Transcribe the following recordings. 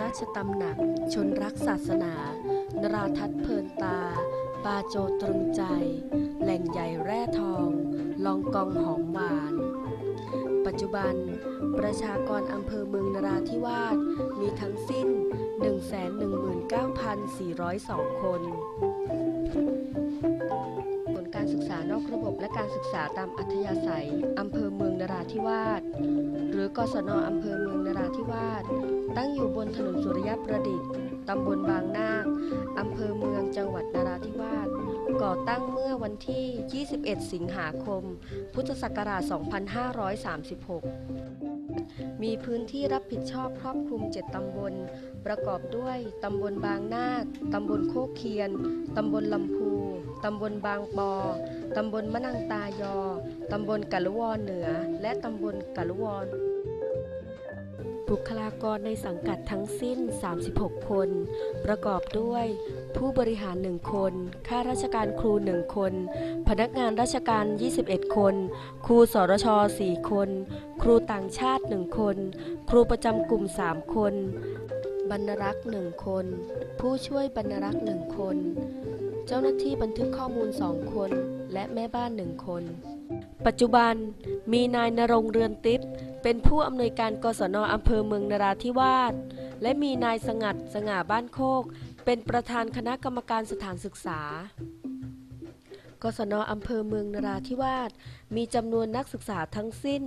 ราชตำหนัก ชนรักศาสนา นราทัศเพลินตา ปาโจตรึงใจ แหล่งใหญ่แร่ทอง ลองกองหอมหวาน ปัจจุบัน ประชากรอำเภอเมืองนราธิวาสมีทั้งสิ้น 119,402 คนผลการศึกษานอกระบบและการศึกษาตามอัธยาศัย อำเภอเมืองนราธิวาส หรือกศนอำเภอเมืองนราธิวาส ตั้งอยู่บนถนนสุริยประดิษฐ์ ตำบลบางนาคอำเภอเมืองจังหวัดนราธิวาส ก่อตั้งเมื่อวันที่ 21 สิงหาคม พุทธศักราช 2536 มีพื้นที่รับผิดชอบครอบคลุม 7 ตำบล ประกอบด้วย ตำบลบางนาค ตำบลโคกเคียน ตำบลลำพู ตำบลบางปอ ตำบลมะนังตายอ ตำบลกะลุวอนเหนือ และตำบลกะลุวอน บุคลากรในสังกัดทั้งสิ้น 36 คน ประกอบด้วย ผู้บริหาร1คน ข้าราชการครู1คน พนักงานราชการ 21 คน ครูสรช4คน ครูต่างชาติ1คน ครูประจำกลุ่ม 3 คน บรรณรักษ์1คน ผู้ช่วยบรรณรักษ์1คน เจ้าหน้าที่บันทึกข้อมูล2คน และแม่บ้าน1คน ปัจจุบันมีนายนรงเรือนติปเป็นผู้อำนวยการกศนอำเภอเมืองนราธิวาส และมีนายสงัดสง่าบ้านโคก เป็นประธานคณะกรรมการสถานศึกษากศนอำเภอเมืองนราธิวาส มีจำนวนนักศึกษาทั้งสิ้น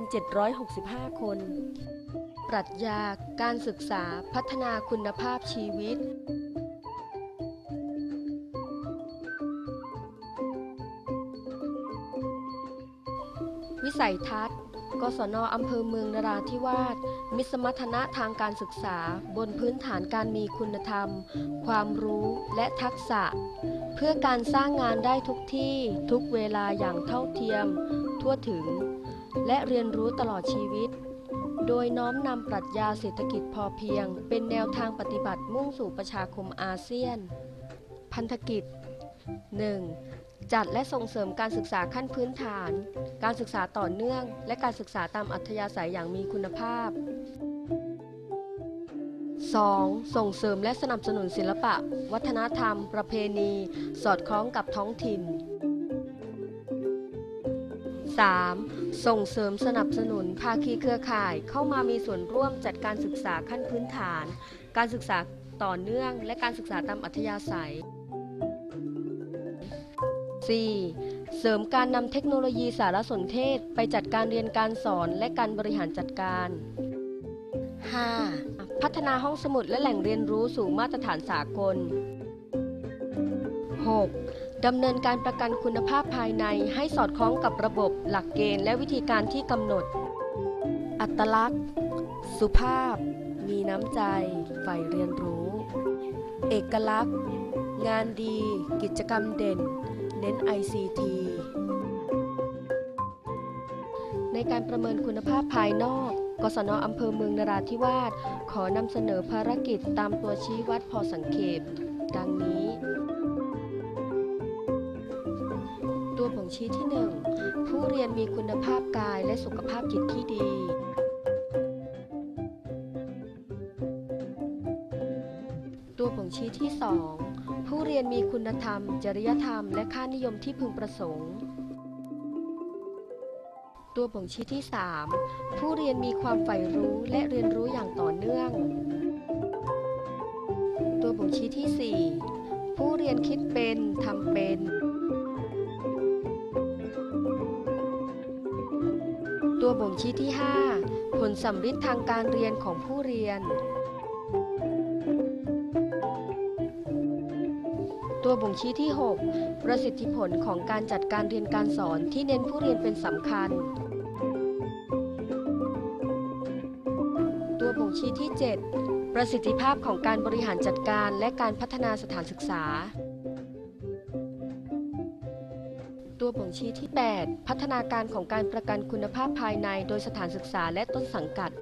1,765 คน ปรัชญาการศึกษาพัฒนาคุณภาพชีวิต วิสัยทัศน์ กศนอำเภอเมืองนราธิวาส มิสมรรถนะทางการศึกษา บนพื้นฐานการมีคุณธรรม ความรู้และทักษะ เพื่อการสร้างงานได้ทุกที่ทุกเวลาอย่างเท่าเทียม ทั่วถึง และเรียนรู้ตลอดชีวิต โดยน้อมนำปรัชญาเศรษฐกิจพอเพียง เป็นแนวทางปฏิบัติมุ่งสู่ประชาคมอาเซียน พันธกิจ 1. จัดและส่งเสริมการศึกษาขั้นพื้นฐาน การศึกษาต่อเนื่อง และการศึกษาตามอัธยาศัยอย่างมีคุณภาพ 2. ส่งเสริมและสนับสนุนศิลปะ วัฒนธรรม ประเพณี สอดคล้องกับท้องถิ่น 3. ส่งเสริมสนับสนุนภาคีเครือข่ายเข้ามามีส่วนร่วมจัดการศึกษาขั้นพื้นฐาน การศึกษาต่อเนื่อง และการศึกษาตามอัธยาศัย 4. เสริมการนำเทคโนโลยีสารสนเทศไปจัดการเรียนการสอนและการบริหารจัดการ 5. พัฒนาห้องสมุดและแหล่งเรียนรู้สู่มาตรฐานสากล 6. ดำเนินการประกันคุณภาพภายในให้สอดคล้องกับระบบ หลักเกณฑ์ และวิธีการที่กำหนด อัตลักษณ์ สุภาพ มีน้ำใจ ใฝ่เรียนรู้ เอกลักษณ์ งานดี กิจกรรมเด่น เน้น ICT ในการประเมินคุณภาพภายนอก กศนอำเภอเมืองนราธิวาสขอนำเสนอภารกิจตามตัวชี้วัดพอสังเขปดังนี้ ตัวบ่งชี้ที่ 1 ผู้เรียนมีคุณภาพกายและสุขภาพจิตที่ดี ตัวบ่งชี้ที่ 2 ผู้เรียนมีคุณธรรม จริยธรรม และค่านิยมที่พึงประสงค์ ตัวบ่งชี้ที่ 3 ผู้เรียนมีความใฝ่รู้และเรียนรู้อย่างต่อเนื่อง ตัวบ่งชี้ที่ 4 ผู้เรียนคิดเป็นทำเป็นตัวบ่งชี้ที่ 5 ผลสัมฤทธิ์ทางการเรียนของผู้เรียน ตัวบ่งชี้ที่ 6 ประสิทธิผลของการจัดการเรียนการสอนที่เน้นผู้เรียนเป็นสำคัญ ตัวบ่งชี้ที่ 7 ประสิทธิภาพของการบริหารจัดการและการพัฒนาสถานศึกษา ตัวบ่งชี้ที่ 8 พัฒนาการของการประกันคุณภาพภายในโดยสถานศึกษาและต้นสังกัด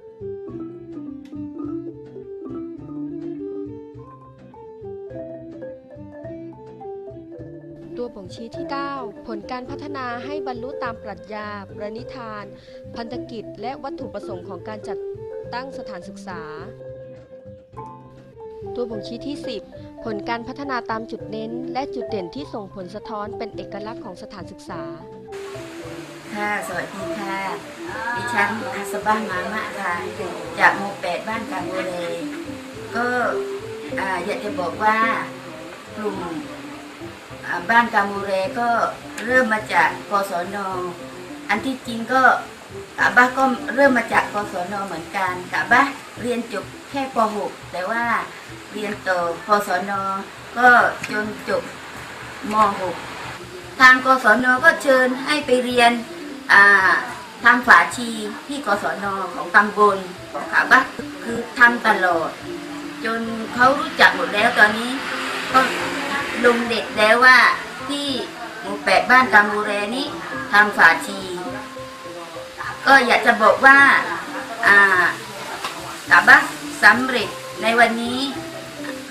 ตัวบ่งชี้ที่ 9 ผลการพัฒนาให้บรรลุตามปรัชญา ประนิธาน พันธกิจ และวัตถุประสงค์ของการจัดตั้งสถานศึกษา ตัวบ่งชี้ที่ 10 ผลการพัฒนาตามจุดเน้น และจุดเด่นที่ส่งผลสะท้อนเป็นเอกลักษณ์ของสถานศึกษา ค่ะ สวัสดีค่ะ ดิฉันอาสบ้ามามะค่ะ จากหมู่แปดบ้านกาโบเลก็อ่าอยากจะบอกว่ากลุ่ม อ่าบ้านกาโมเรก็เริ่มมาจากกศนอันที่จริงก็กะบ้าก็เริ่มมาจากกศนเหมือนกันกะบ้าเรียนจบแค่ป .6 แต่ว่าเรียนต่อกศนก็จนจบม .6 ทางกศนก็เชิญให้ไปเรียนอ่าทางฝาชีที่กศนของตำบลค่ะบ้าคือทำตลอด จนเขารู้จักหมดแล้วตอนนี้ก็ ลงเด็กแล้วว่าที่หมู่แปดบ้านตามูแรนี้ทำฝาชี ก็อยากจะบอกว่าอ่ากะบ้าสำเร็จในวันนี้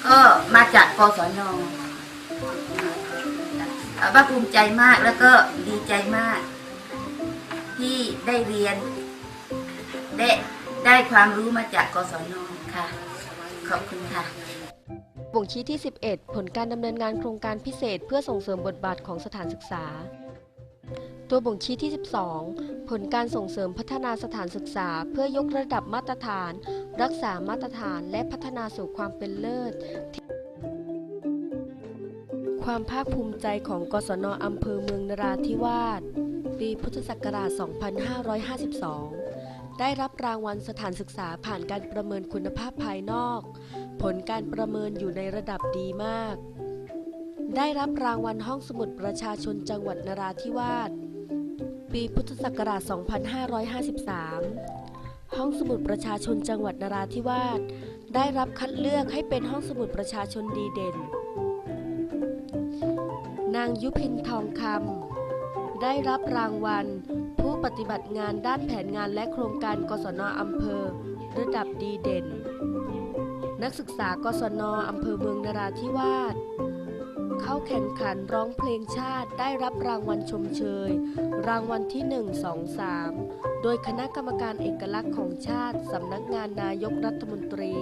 ก็มาจากกศนกะบ้าภูมิใจมากแล้วก็ดีใจมาก ที่ได้เรียนได้ได้ความรู้มาจากกศนค่ะ ขอบคุณค่ะ บ่งชี้ที่ 11 ผลการดำเนินงานโครงการพิเศษ เพื่อส่งเสริมบทบาทของสถานศึกษา ตัวบ่งชี้ที่ 12 ผลการส่งเสริมพัฒนาสถานศึกษา เพื่อยกระดับมาตรฐาน รักษามาตรฐานและพัฒนาสู่ความเป็นเลิศความภาคภูมิใจของกศนอำเภอเมืองนราธิวาส ปีพุทธศักราช 2552 ได้รับรางวัลสถานศึกษาผ่านการประเมินคุณภาพภายนอก ผลการประเมินอยู่ในระดับดีมาก ได้รับรางวัลห้องสมุดประชาชนจังหวัดนราธิวาส ปีพุทธศักราช 2553 ห้องสมุดประชาชนจังหวัดนราธิวาสได้รับคัดเลือกให้เป็นห้องสมุดประชาชนดีเด่น นางยุพินทองคำได้รับรางวัล ผู้ปฏิบัติงานด้านแผนงานและโครงการกศนอำเภอ ระดับดีเด่น นักศึกษากศนอำเภอเมืองนราธิวาสเข้าแข่งขันร้องเพลงชาติได้รับรางวัลชมเชย รางวัลที่ 1 2 3 โดยคณะกรรมการเอกลักษณ์ของชาติสำนักงานนายกรัฐมนตรี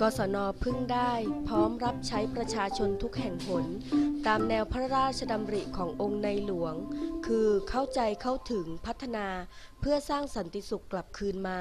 กศนพึ่งได้พร้อมรับใช้ประชาชนทุกแห่งหน ตามแนวพระราชดำริขององค์ในหลวง คือเข้าใจเข้าถึงพัฒนาเพื่อสร้างสันติสุขกลับคืนมา